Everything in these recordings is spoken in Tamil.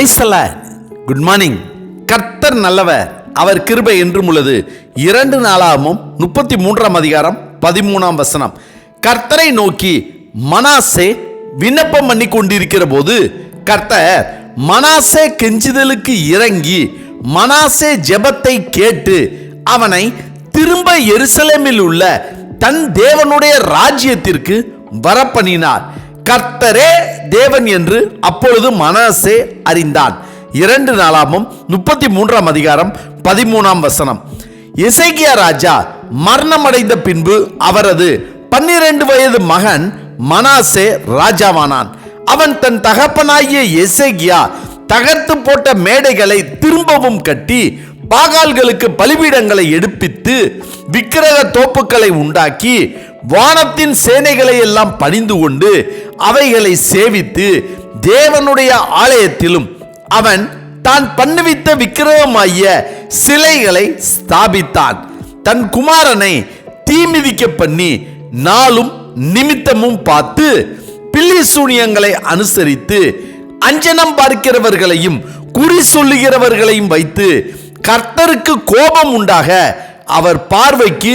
பிரைசல குட் மார்னிங் கர்த்தர் நல்லவர். அவர் கிருபை என்றும் உள்ளது. இரண்டு நாளாகவும் முப்பத்தி மூன்றாம் அதிகாரம் பதிமூணாம் வசனம். கர்த்தரை நோக்கி மனாசே விண்ணப்பம் பண்ணி கொண்டிருக்கிற போது கர்த்தர் மனாசே கெஞ்சுதலுக்கு இறங்கி மனாசே ஜெபத்தை கேட்டு அவனை திரும்ப எருசலேமில் உள்ள தன் தேவனுடைய ராஜ்யத்திற்கு வரப்பண்ணினார். கர்த்தரே தேவன் என்று அப்பொழுது மனசே அறிந்தான். இரண்டு நாளாமும் முப்பத்தி மூன்றாம் அதிகாரம் பதிமூணாம் வசனம். இசைக்கியா ராஜா மரணமடைந்த பின்பு அவரது பன்னிரண்டு வயது மகன் மனாசே ராஜாவானான். அவன் தன் தகப்பனாகிய எசேகியா தகர்த்து போட்ட மேடைகளை திரும்பவும் கட்டி பாகால்களுக்கு பலிபீடங்களை எடுப்பித்து விக்கிரக தோப்புக்களை உண்டாக்கி வானத்தின் சேனைகளை எல்லாம் பணிந்து கொண்டு அவைகளை சேவித்து தேவனுடைய ஆலயத்திலும் அவன் தான் பண்ணுவித்த விக்கிரகமாகிய சிலைகளை ஸ்தாபித்தான். தன் குமாரனை தீமிதிக்க பண்ணி நாளும் நிமித்தமும் பார்த்து பில்லி சூனியங்களை அனுசரித்து அஞ்சனம் பார்க்கிறவர்களையும் குறி சொல்லுகிறவர்களையும் வைத்து கர்த்தருக்கு கோபம் உண்டாக அவர் பார்வைக்கு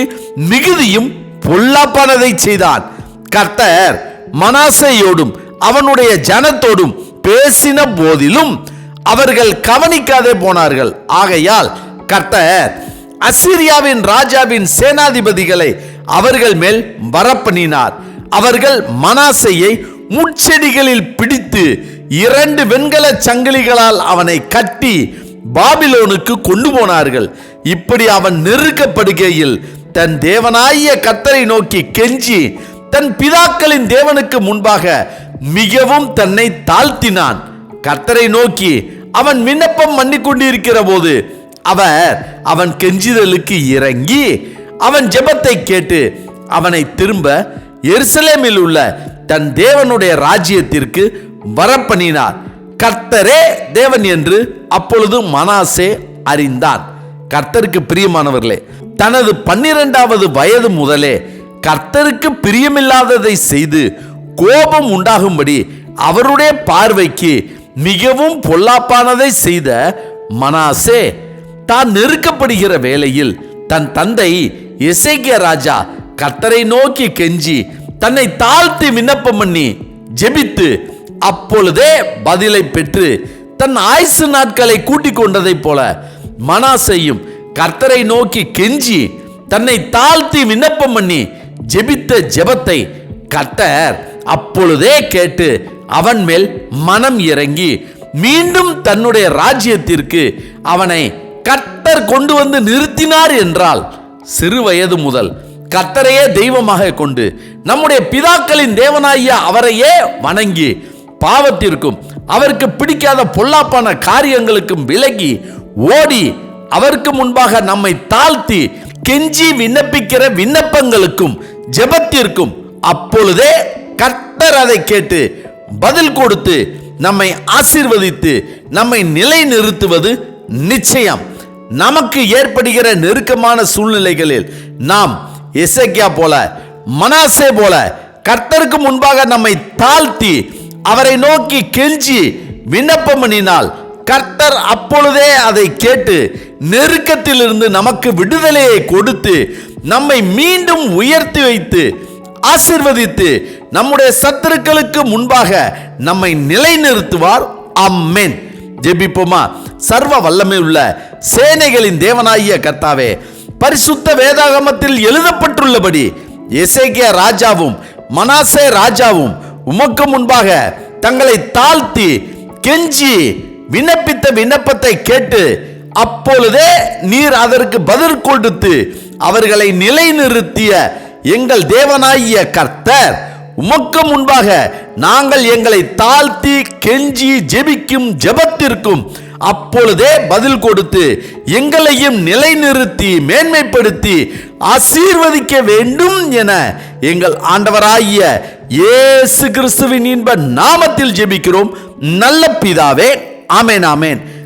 மிகுதியும் பொல்லாப்பானதை செய்தான். கர்த்தர் மனாசையோடும் அவனுடைய ஜனத்தோடும் பேசின போதிலும் அவர்கள் கவனிக்காதே போனார்கள். ஆகையால் கர்த்தர் அசிரியாவின் ராஜாவின் சேனாதிபதிகளை அவர்கள் மேல் வரப்பண்ணினார். அவர்கள் மனாசையை முட்செடிகளில் பிடித்து இரண்டு வெண்கல சங்கிலிகளால் அவனை கட்டி பாபிலோனுக்கு கொண்டு போனார்கள். இப்படி அவன் நெருக்கப்படுகையில் தன் தேவனாகிய கத்தரை நோக்கி கெஞ்சி தன் பிதாக்களின் தேவனுக்கு முன்பாக மிகவும் தன்னை தாழ்த்தினான். கர்த்தரை நோக்கி அவன் விண்ணப்பம் பண்ணி கொண்டிருக்கிற போது அவர் அவன் கெஞ்சிதலுக்கு இறங்கி அவன் ஜெபத்தை கேட்டு அவனை திரும்ப எருசலேமில் உள்ள தன் தேவனுடைய ராஜ்யத்திற்கு வரப்பண்ணினார். கர்த்தரே தேவன் என்று அப்பொழுது மனாசே அறிந்தான். கர்த்தருக்கு பிரியமானவர்களே தனது பன்னிரெண்டாவது வயது முதலே கர்த்தருக்கு பிரியமில்லாததை செய்து கோபம் உண்டாகும்படி அவருடைய பார்வைக்கு மிகவும் பொல்லாப்பானதை செய்த மனாசே தான் நெருக்கப்படுகிற வேளையில் தன் தந்தை எசேக்கிய ராஜா கர்த்தரை நோக்கி கெஞ்சி தன்னை தாழ்த்தி விண்ணப்பம் பண்ணி ஜெபித்து அப்பொழுதே பதிலை பெற்று தன் ஆயுசு நாட்களை கூட்டிக் கொண்டதைப் போல மனாசையும் கர்த்தரை நோக்கி கெஞ்சி தன்னை தாழ்த்தி விண்ணப்பம் பண்ணி ஜெபித்த ஜெபத்தை கர்த்தர் அப்பொழுதே கேட்டு அவன் மேல் மனம் இறங்கி மீண்டும் தன்னுடைய ராஜ்யத்திற்கு அவனை கர்த்தர் கொண்டு வந்து நிறுத்தினார் என்றால் சிறு வயது முதல் கர்த்தரையே தெய்வமாக கொண்டு நம்முடைய பிதாக்களின் தேவனாகிய அவரையே வணங்கி பாவத்திற்கும் அவருக்கு பிடிக்காத பொல்லாப்பான காரியங்களுக்கும் விலகி ஓடி அவருக்கு முன்பாக நம்மை தாழ்த்தி கெஞ்சி விண்ணப்பிக்கிற விண்ணப்பங்களுக்கும் ஜெபத்திற்கும் அப்பொழுதே கர்த்தர் அதை கேட்டு பதில் கொடுத்து நம்மை ஆசீர்வதித்து நம்மை நிலைநிறுத்துவது நிச்சயம். நமக்கு ஏற்படுகிற நெருக்கமான சூழ்நிலைகளில் நாம் இசைக்கியா போல மனாசே போல கர்த்தருக்கு முன்பாக நம்மை தாழ்த்தி அவரை நோக்கி கெஞ்சி விண்ணப்பம் பண்ணினால் கர்த்தர் அப்பொழுதே அதை கேட்டு நெருக்கத்திலிருந்து நமக்கு விடுதலையை கொடுத்து நம்மை மீண்டும் உயர்த்தி வைத்து ஆசிர்வதித்து நம்முடைய சத்துருக்களுக்கு முன்பாக நம்மை நிலைநிறுத்துவார். அம்மேன் ஜெபிப்போமா? சர்வ வல்லமை உள்ள சேனைகளின் தேவனாகிய கர்த்தாவே பரிசுத்த வேதாகமத்தில் எழுதப்பட்டுள்ளபடி எசேகிய ராஜாவும் மனாசே ராஜாவும் உமக்கு முன்பாக தங்களை தாழ்த்தி கெஞ்சி விண்ணப்பித்த விண்ணப்பத்தை கேட்டு அப்பொழுதே நீர் அதற்கு பதில் கொடுத்து அவர்களை நிலைநிறுத்திய எங்கள் தேவனாகிய கர்த்தர் உமக்கு முன்பாக நாங்கள் எங்களை தாழ்த்தி கெஞ்சி ஜெபிக்கும் ஜெபத்திற்கும் அப்பொழுதே பதில் கொடுத்து எங்களையும் நிலைநிறுத்தி மேன்மைப்படுத்தி ஆசீர்வதிக்க வேண்டும் என எங்கள் ஆண்டவராகிய இயேசு கிறிஸ்துவின் இன்ப நாமத்தில் ஜெபிக்கிறோம். நல்ல பிதாவே ஆமேன் ஆமேன்.